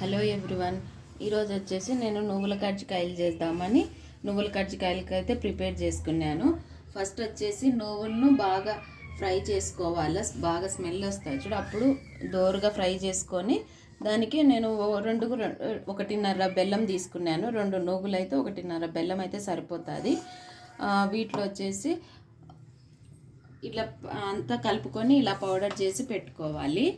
Hello everyone. ఈరోజు వచ్చేసి నేను నువ్వుల కజ్జికాయలు చేద్దామని నువ్వుల కజ్జికాయలకి అయితే ప్రిపేర్ చేసుకున్నాను. ఫస్ట్ వచ్చేసి నువ్వులను బాగా ఫ్రై చేసుకోవాలి? బాగా స్మెల్ వస్తాయి చూడు అప్పుడు దోరగా ఫ్రై చేసుకొని దానికి నేను రెండు ఒకటిన్నర బెల్లం తీసుకున్నాను. రెండు నువ్వులు అయితే ఒకటిన్నర బెల్లం అయితే సరిపోతుంది. వీటిలో వచ్చేసి ఇట్లా అంతా కలుపుకొని ఇలా పౌడర్ చేసి పెట్టుకోవాలి.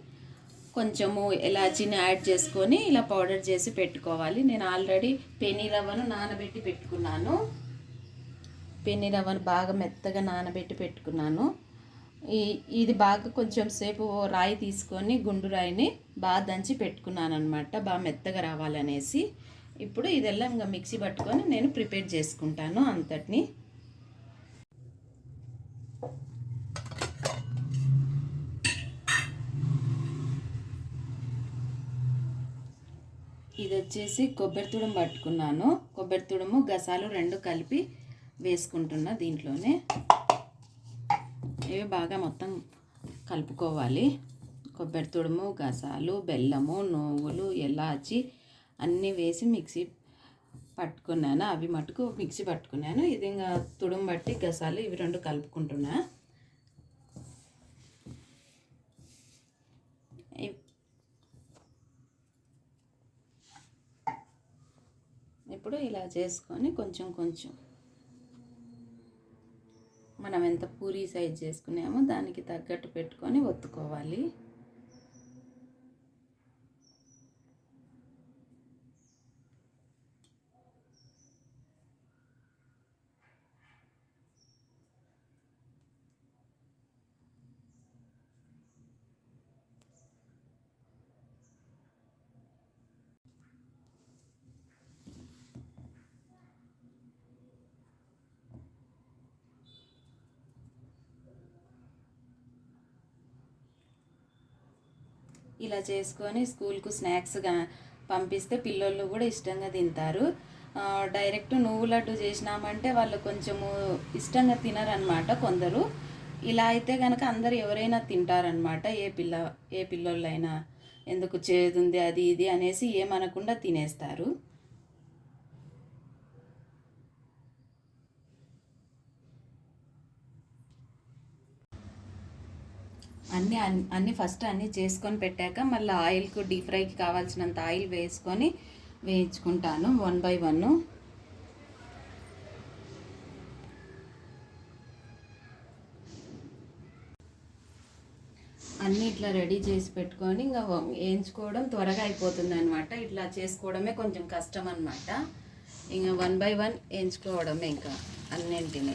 కొంచెము ఎలాచీని యాడ్ చేసుకొని ఇలా పౌడర్ చేసి పెట్టుకోవాలి. నేను ఆల్రెడీ పెని రవ్వను నానబెట్టి పెట్టుకున్నాను. పెని రవ్వను బాగా మెత్తగా నానబెట్టి పెట్టుకున్నాను. ఈ ఇది బాగా కొంచెం సేపు రాయి తీసుకొని గుండు రాయిని బాగా దంచి పెట్టుకున్నాను అనమాట బాగా మెత్తగా రావాలనేసి. ఇప్పుడు ఇదెల్లా ఇంకా మిక్సీ పట్టుకొని నేను ప్రిపేర్ చేసుకుంటాను అంతటిని. ఇది వచ్చేసి కొబ్బరి తుడుము పట్టుకున్నాను. కొబ్బరి తుడుము గసాలు రెండు కలిపి వేసుకుంటున్నా దీంట్లోనే. ఇవి బాగా మొత్తం కలుపుకోవాలి. కొబ్బరి తుడుము గసాలు బెల్లము నువ్వులు ఎలాచి అన్నీ వేసి మిక్సీ పట్టుకున్నాను. అవి మటుకు మిక్సీ పట్టుకున్నాను. ఇది ఇంకా తుడుము బట్టి గసాలు ఇవి రెండు కలుపుకుంటున్నా ఇవ్- ఇప్పుడు ఇలా చేసుకొని కొంచెం కొంచెం మనం ఎంత పూరీ సైజ్ చేసుకున్నామో దానికి తగ్గట్టు పెట్టుకొని ఒత్తుకోవాలి. ఇలా చేసుకొని స్కూల్కు స్నాక్స్గా పంపిస్తే పిల్లలు కూడా ఇష్టంగా తింటారు. డైరెక్ట్ నువ్వు లడ్డు చేసినామంటే వాళ్ళు కొంచెము ఇష్టంగా తినరనమాట కొందరు. ఇలా అయితే కనుక అందరు ఎవరైనా తింటారనమాట ఏ పిల్ల ఏ పిల్లోళ్ళైనా. ఎందుకు చేదుంది అది ఇది అనేసి ఏమనకుండా తినేస్తారు. అన్నీ అన్ని అన్నీ ఫస్ట్ అన్నీ చేసుకొని పెట్టాక మళ్ళీ ఆయిల్కు డీప్ ఫ్రైకి కావాల్సినంత ఆయిల్ వేసుకొని వేయించుకుంటాను వన్ బై వన్. అన్నీ ఇట్లా రెడీ చేసి పెట్టుకొని ఇంకా వేయించుకోవడం త్వరగా అయిపోతుంది అనమాట ఇట్లా చేసుకోవడమే కొంచెం కష్టం అనమాట ఇంకా వన్ బై వన్ వేయించుకోవడమే ఇంకా అన్నింటినీ.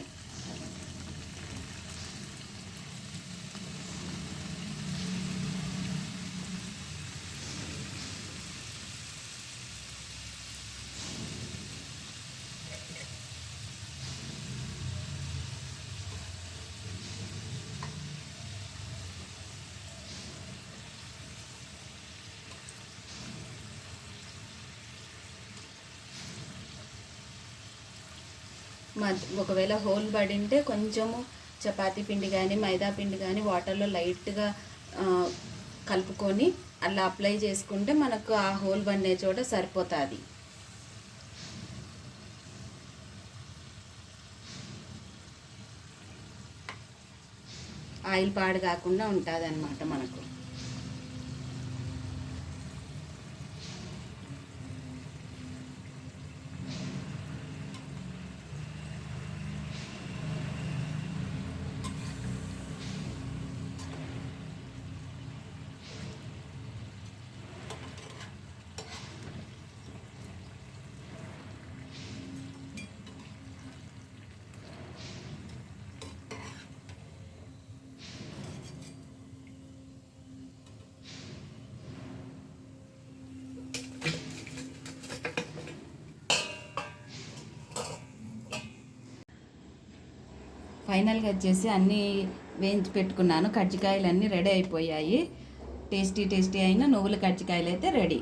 ఒకవేళ హోల్ పడింటే కొంచెము చపాతీ పిండి కానీ మైదా పిండి కానీ వాటర్లో లైట్గా కలుపుకొని అలా అప్లై చేసుకుంటే మనకు ఆ హోల్ పండే చోట సరిపోతుంది. ఆయిల్ పాడు కాకుండా ఉంటుంది అన్నమాట మనకు. ఫైనల్గా వచ్చేసి అన్నీ వేయించి పెట్టుకున్నాను. కజ్జికాయలు అన్నీ రెడీ అయిపోయాయి. టేస్టీ టేస్టీ అయిన నువ్వుల కజ్జికాయలు అయితే రెడీ.